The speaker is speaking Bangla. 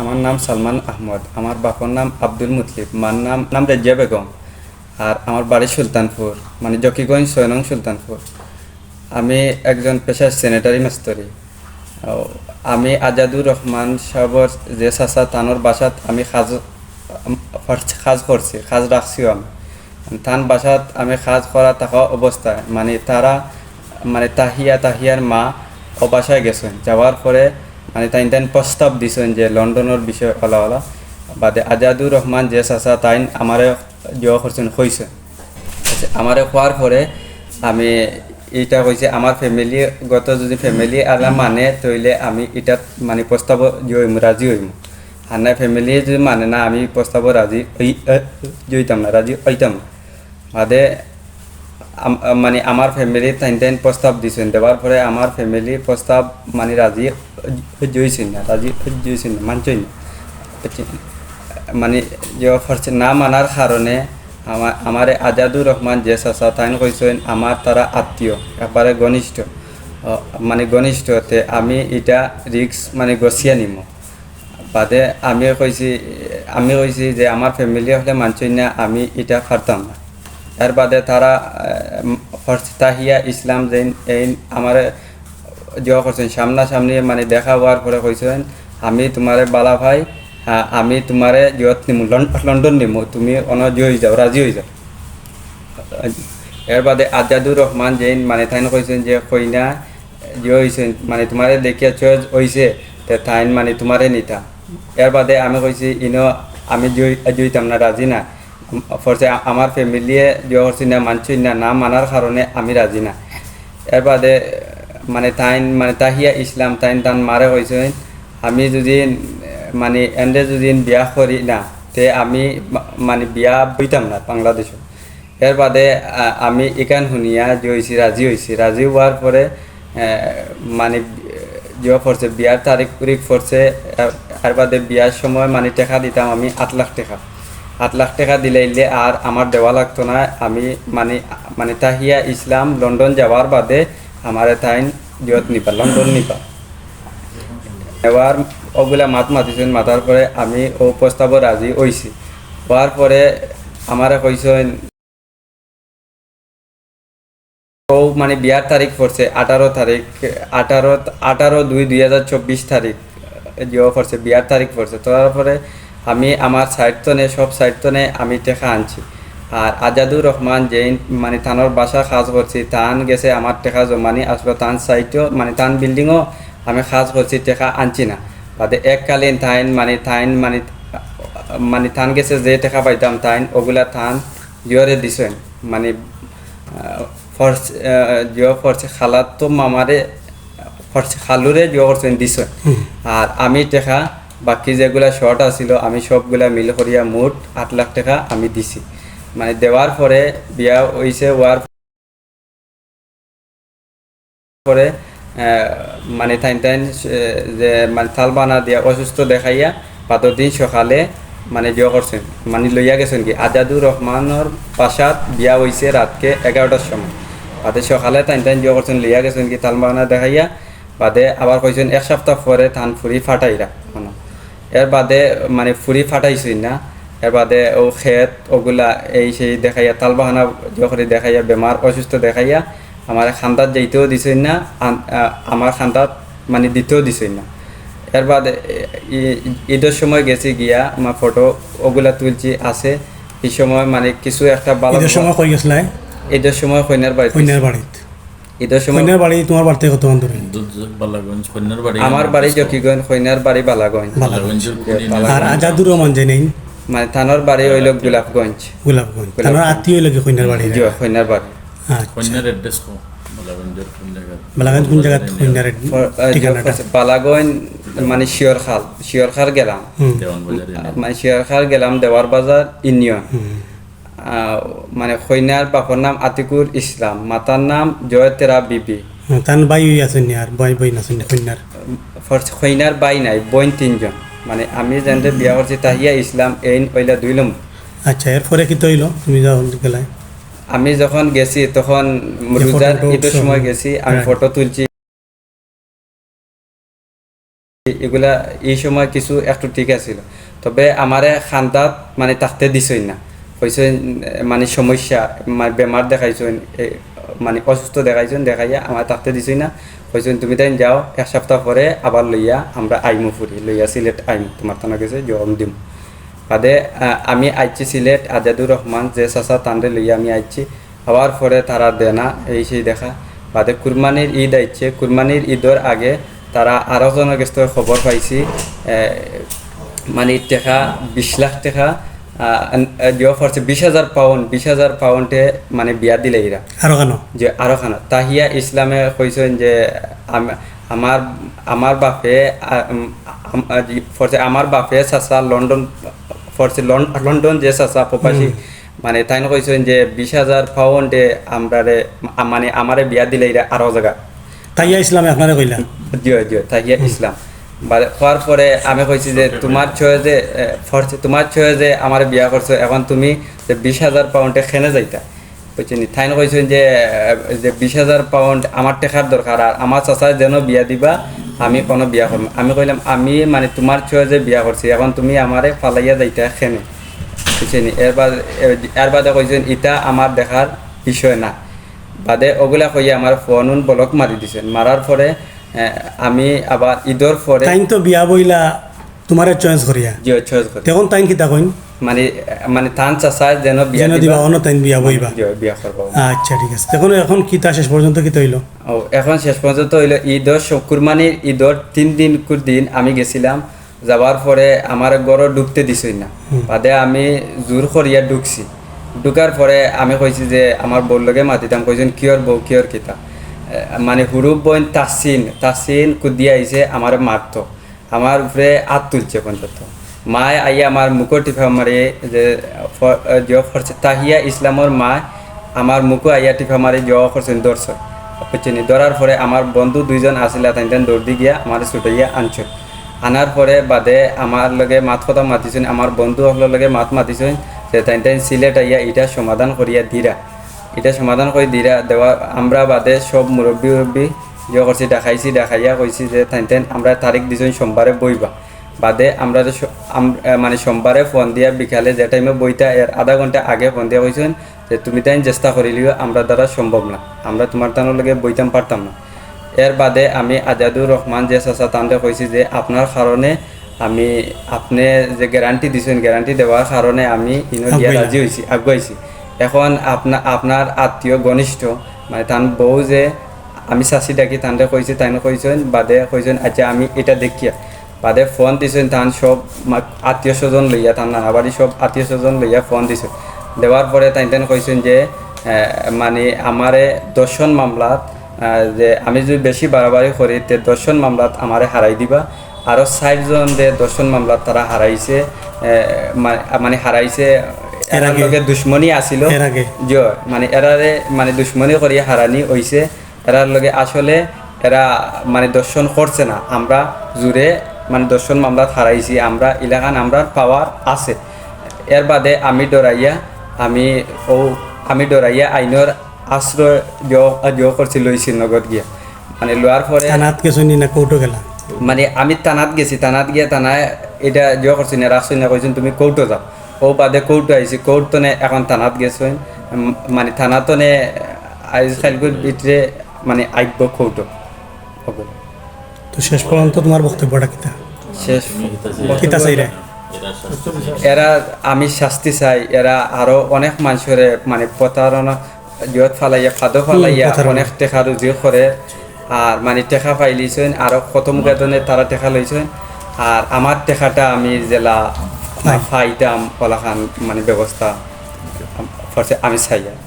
আমার নাম সালমান আহমদ, আমার বাপর নাম আব্দুল মুতলিব, মার নাম নাম রেজিয়া বেগম, আর আমার বাড়ি সুলতানপুর মানে জকিগঞ্জ ছয় নং সুলতানপুর। আমি একজন পেশার সেনেটারি মাস্তরি আমি আজাদুর রহমান সাহর যে চাচা, তানোর বাসাত আমি সাজ সাজ করছি সাজ রাখছিও আমি। তান বাসাত আমি সাজ করা থাকা অবস্থায় মানে তারা মানে তাহিয়া তাহিয়ার মা ও বাসায় গেছেন। যাওয়ার পরে মানে তাই তাই প্রস্তাব দিছেন যে লন্ডনের বিষয় ওলা ওলা বাদে আজাদুর রহমান যে চাচা তাই আমারে জয় করছেন আচ্ছা, আমারে খোয়ার পরে আমি এটা কইছে আমার ফ্যামিলি গত যদি ফ্যামিলি আলা মানে তইলে আমি এটাত মানে প্রস্তাব জয়ম রাজি হইম না ফ্যামিলি যদি মানে না আমি প্রস্তাব রাজি হই- এ, জইতাম না রাজি হইতাম বাদে মানে আমার ফ্যামিলি তাইন প্রস্তাব দিছেন দেওয়ার পরে আমার ফ্যামিলি প্রস্তাব মানে রাজি জইছেন না রাজি জইছেন না মানছেন না। মানে যে না মানার কারণে আমার আমার আজাদুর রহমান যে চাচা, তাইন কইছেন আমার তারা আত্মীয় একবারে ঘনিষ্ঠ। মানে ঘনিষ্ঠতে আমি এটা রিক্স মানে গছিয়া নিম বাদে আমি কইছি আমি কইছি যে আমার ফ্যামিলি হলে মানছই না, আমি এটা পারতাম না। এর বাদে তারা ফরস্তাহিয়া ইসলাম যেন, এই আমার জয় করছেন। সামনাসামনি মানে দেখা হওয়ার পরে কইছেন, আমি তোমারে বালা ভাই আমি তোমারে জয়ত নিমু, লন- লন্ডন নিমু, তুমি অন জয় যাও, রাজি হয়ে যাও। এর বাদে আজাদুর রহমান যেন মানে তাইন কইছেন যে, কইনা যে হয়েছেন মানে তোমারে দেখিয়া চয়েস হয়েছে তে তাইন মানে তোমারে নিতা। এর বাদে আমি কইছি, ইনো, আমি জয় জইতাম না, রাজি না। ফরসে আমার ফ্যামিলিয়ে জয় করছি না মানছি না না মানার কারণে আমি রাজি না। এর বাদে মানে তাইন মানে তাহিয়া ইসলাম তাইন তান মারে কইছেন আমি যদি মানে এন্ডে যদি বিয়া করি না তে আমি মানে বিয়া বইতাম না বাংলাদেশে এর বাদে আমি এখান শুনিয়া যে হয়েছি রাজি হয়েছি রাজি হওয়ার পরে মানে যে পড়ছে বিয়ার তারিখ পড়ছে আহ, এর বাদে বিয়ার সময় মানে টাকা দিতাম আমি আট লাখ টাকা। আট লাখ টাকা দিলাইলে আর আমার দেওয়া লাগতো না। আমি মানে মানে তাহিয়া ইসলাম লন্ডন যাওয়ার বাদে আমার তাইন জিয়ত নিবা লন্ডন নিবা এবার ওগুলা মাত মাতিছেন, মাতার পরে আমি ও প্রস্তাব রাজি হইছি। হওয়ার পরে আমারে কইছেন, ও মানে বিয়ার তারিখ পড়ছে আঠারো তারিখ, আঠারো আঠারো দুই দুই হাজার চব্বিশ তারিখ জিও পড়ছে, বিয়ার তারিখ পড়ছে। তারপরে আমি আমার সাইডতনে সব সাইডতনে আমি টেকা আনছি। আর আজাদুর রহমান যেইন মানে থানোর বাসা কাজ করছি তান গেছে আমার টেকা জমানি আসলো তান সাইটও মানে তান বিল্ডিংও আমি কাজ করছি টেকা আনছি না। বাদে এককালীন তাইন মানে তাইন মানে মানে থান গেছে যে টেকা পাইতাম তাইন ওগুলা থান জিওরে দিছেন। মানে ফর্স জিও ফর্সে খালাত তো মামারে ফর্সে খালুরে জিও করছেন দিছেন। আর আমি টেকা বাকি যেগুলা শর্ট আছিল, আমি সবগুলা মিল করিয়া মোট আট লাখ টাকা আমি দিছি। মানে দেওয়ার পরে বিয়া হইছে, হওয়ার পরে মানে টাইম টাইম যে মানে থাল বানা দিয়া অসুস্থ দেখাইয়া পাতর দিন সকালে মানে জিও করছেন মানে লইয়া গেছেন কি? আজাদুর রহমানের পাশাত বিয়া হইছে রাতকে এগারোটার সময়। বাদে সকালে টাইম টাইম জিও করছেন লইয়া গেছেন কি? থাল বানা দেখাইয়া বাদে আবার কইছেন এক সপ্তাহ পরে ধান ফুরি ফাটাইরা মানে এর বাদে মানে ফুরি ফাটাইছি না। এর বাদে ও খেত ওগুলা এই সেই দেখাইয়া তাল বাহানা যখন দেখাইয়া বেমার অসুস্থ দেখাইয়া আমার খান্দাত যাইতেও দিছেন না আমার খান্দাত মানে দিতেও দিছেন না। এর বাদে ঈদের সময় গেছি গিয়া আমার ফটো ওগুলা তুলছি আছে। এই সময় মানে কিছু একটা ভালো সময় ঈদের সময় কইনার বাড়ি কন্যার বাড়িত। ঈদের সময় কন্যার বাড়ি তোমার বাড়িতে কত দূরে বালাগঞ্জ কন্যার বাড়ি আমার বাড়ি জকিগঞ্জ কইনার বাড়ি বালাগঞ্জ। বালাগঞ্জের আর আজাদুর রহমান যে নেই? মানে থানোর বাড়ি হইল গোলাপগঞ্জ। গোলাপগঞ্জ। তার আত্মীয় লাগে কন্যার বাড়ি? জি কইনার বাড়ি। আচ্ছা। কন্যার অ্যাড্রেস কো? বালাগঞ্জের কোন জায়গা? বালাগঞ্জ কোন জায়গা? কন্যার ঠিকানাটা। বালাগঞ্জ মানে শিওর খাল শিওর খাল গেলাম। হুম। দেওয়ান বাজারে মানে শিওর খাল গেলাম দেওয়ার বাজার ইউনিয়ন। মানে কইনার বাপর নাম আতিকুর ইসলাম মাতার নাম জয়তেরা বিবি। তান বাই আছেন আর বই বই আছেন কন্যার কইনার বাই নাই বোন তিনজন। মানে আমি যেন বিয়া করছি তাহিয়া ইসলাম এই ওইলা দুই লম আচ্ছা এরপরে কি তৈল? তুমি যাও গেলাই। আমি যখন গেছি তখন রোজার ঈদের সময় গেছি আমি। ফটো তুলছি। এগুলা এই সময় কিছু একটু ঠিক আছিল। তবে আমারে খান্দাত মানে থাকতে দিছই না। কইছে মানে সমস্যা বেমার দেখাইছেন মানে অসুস্থ দেখাইছেন, দেখাইয়া আমার থাকতে দিছই না। কইছেন, তুমি তাই যাও, এক সপ্তাহ পরে আবার লইয়া আমরা আইমু ফুরি, লইয়া সিলেট আইমু, তোমার তানা গেছে, জবাব দিম। বাদে আমি আইছি সিলেট, আজাদুর রহমান, যে চাচা তান্ডে লইয়া আমি আইছি হওয়ার পরে তারা দেনা, এই সেই দেখা। বাদে কুরবানির ঈদ আইছে কুরবানির ঈদের আগে তারা আরও জনের কাছ খবর পাইছি মানে টেকা বিশ লাখ টাকা দিও পড়ছে বিশ হাজার পাউন্ড বিশ হাজার পাউন্ডে মানে বিয়া দিলে এরা। আরও যে আরও খানা তাহিয়া ইসলামে কইছেন যে আম- আমার আমার বাপে ফরছে আমার বাপে চাচা লন্ডন ফরছে লন- লন্ডন যে চাচা প্রবাসী মানে তাই কইছেন যে বিশ হাজার পাউন্ডে আমরারে মানে আমারে বিয়া দিলে এরা আরও জায়গা তাইয়া ইসলামে আপনারে কইলা? জিও জিও তাহিয়া ইসলাম। হওয়ার পরে আমি কইছি যে তোমার ছয় যে ফরছে, তোমার ছয় যে আমার বিয়া করছ, এখন তুমি যে বিশ হাজার পাউন্ডে খেনে যাইতা। বুঝছি নি, থাইন কইছেন যে যে বিশ হাজার পাউন্ড আমার টেকার দরকার, আর আমার চাচায় যেন বিয়া দিবা, আমি কোনো বিয়া করব আমি কইলাম, আমি মানে তোমার ছয় যে বিয়া করছি, এখন তুমি আমারে ফালাইয়া যাইতা খেনে। বুঝছেন এর বাদ বাদে কইছেন, ইটা আমার দেখার বিষয় না। বাদে ওগুলা কইয়া আমার ফোন ব্লক মারি দিছেন। মারার পরে আমি আবার ঈদর পরে তাইন তো বিয়া বইলা তোমারে চয়েস করিয়া। জিও চয়েস করি। তখন তাইন কিতা কইন। মানে মানে তান চাচা যেন বিয়া দিবা। অন্য তাইন বিয়া বইবা। বিয়া করব আচ্ছা ঠিক আছে। তখন এখন কিতা শেষ পর্যন্ত কিতা হইল? ও এখন শেষ পর্যন্ত হইল ঈদর কুরবানির ঈদর তিন দিন কুর দিন আমি গেছিলাম। যাওয়ার পরে আমার গড় ঢুকতে দিছই না। বাদে আমি জোর করিয়া ঢুকছি ঢুকার পরে আমি কইছি যে আমার বউর লগে মাতিতাম কইছেন কিয়র বউ কিয়র কিতা? মানে হুরুব বইন তাসিন তাসিন কুদিয়া আইছে আমার মারতো, আমার উপরে হাত তুলছে পর্যন্ত মায় আইয়া আমার মুখো টিপা মারে যে তাহিয়া ইসলামর মা আমার মুখো আইয়া টিপা মারে জিও করছেন দর্শক বুঝছেনি? ধরার পরে আমার বন্ধু দুইজন আসলে তাই দৌড় গিয়া আমার ছুটাইয়া আনছেন আনার পরে বাদে আমার লগে মাত কথা মাতিছেন আমার বন্ধু লগে মাত মাতিছেন, যে তাই সিলেট আইয়া এটা সমাধান করিয়া দিরা এটা সমাধান করে দিরা দেওয়া আমরা বাদে সব মুরব্বী মুরব্বী ইয়ে করছি দেখাইছি দেখাইয়া কইছি যে তাই আমরা তারিখ দিছেন সোমবারে বইবা বাদে আমরা যে এ, মানে সোমবারে ফোন দিয়া বিকালে যে টাইমে বইটা এর আধা ঘণ্টা আগে ফোন দিয়া কইছেন যে তুমি তাই চেষ্টা করিলিও আমরা দ্বারা সম্ভব না। আমরা তোমার তানোর লগে বইতাম পারতাম না। এর বাদে আমি আজাদুর রহমান যে চাচা তান্ডে কইছি যে আপনার কারণে আমি আপনি যে গ্যারান্টি দিছেন গ্যারান্টি দেওয়ার কারণে আমি ইনো দিয়া রাজি হয়েছি আগুয়াইছি এখন আপনার আপনার আত্মীয় ঘনিষ্ঠ মানে তান বউ যে আমি চাচি ডাকি তান্ডে কইছি, তাইনো কইছেন, বাদে কইছেন আচ্ছা আমি এটা দেখিয়া বাদে ফোন দিছেন, তান সব আত্মীয় স্বজন লইয়া তার নানাবাড়ি সব আত্মীয় স্বজন লইয়া ফোন দিছে। দেওয়ার পরে তাই তেন কইছেন যে মানে আমারে দর্শন মামলাত যে আমি যদি বেশি বাড়াবাড়ি করি, তে দর্শন মামলাত আমারে হারাই দিবা। আরও ষাটজন যে দর্শন মামলাত তারা হারাইছে মানে হারাইছে এর আগে? দুশ্মনী আছিল। এর আগে? মানে এরারে মানে দুশ্মনী করি হারানি হইছে। এরার লগে আসলে এরা মানে দর্শন করছে না। আমরা জুড়ে মানে দর্শন মামলা হারাইছি। আমরা এলাকান আমরা পাওয়ার আছে। এর বাদে আমি ডরাইয়া আমি ও আমি ডরাইয়া আইনের আশ্রয় দিও করছি লইছি নগদ গিয়া। মানে লোয়ার পরে কানাত গেছো নি না কৌটো গেলা? মানে আমি টানাত গেছি। টানাত গিয়ে টানায় এটা জিও করছি না রাখছি না কইছেন তুমি কৌটো যাও। ও বাদে কৌটো আইছি কৌটো নে এখন থানাত গেছেন মানে থানাতো নে আইজ খাইলগুর ভিতরে মানে আইব কৌটো ওকে। তো শেষ পর্যন্ত তোমার বক্তব্যটা কিতা? শেষ কিতা চাইরে? এরা এরা আমি শাস্তি চাই এরা আরও অনেক মানুষের মানে প্রতারণা জিয়ত ফালাইয়া ফাদো ফালাইয়া অনেক টেকা রুজি করে আর মানে টেকা পাইলিছেন আরও কত মুখাদনে তারা টেকা লইছেন আর আমার টেকাটা আমি জেলা নাই। ফাইতাম কলাখান মানে ব্যবস্থা আমি চাই আর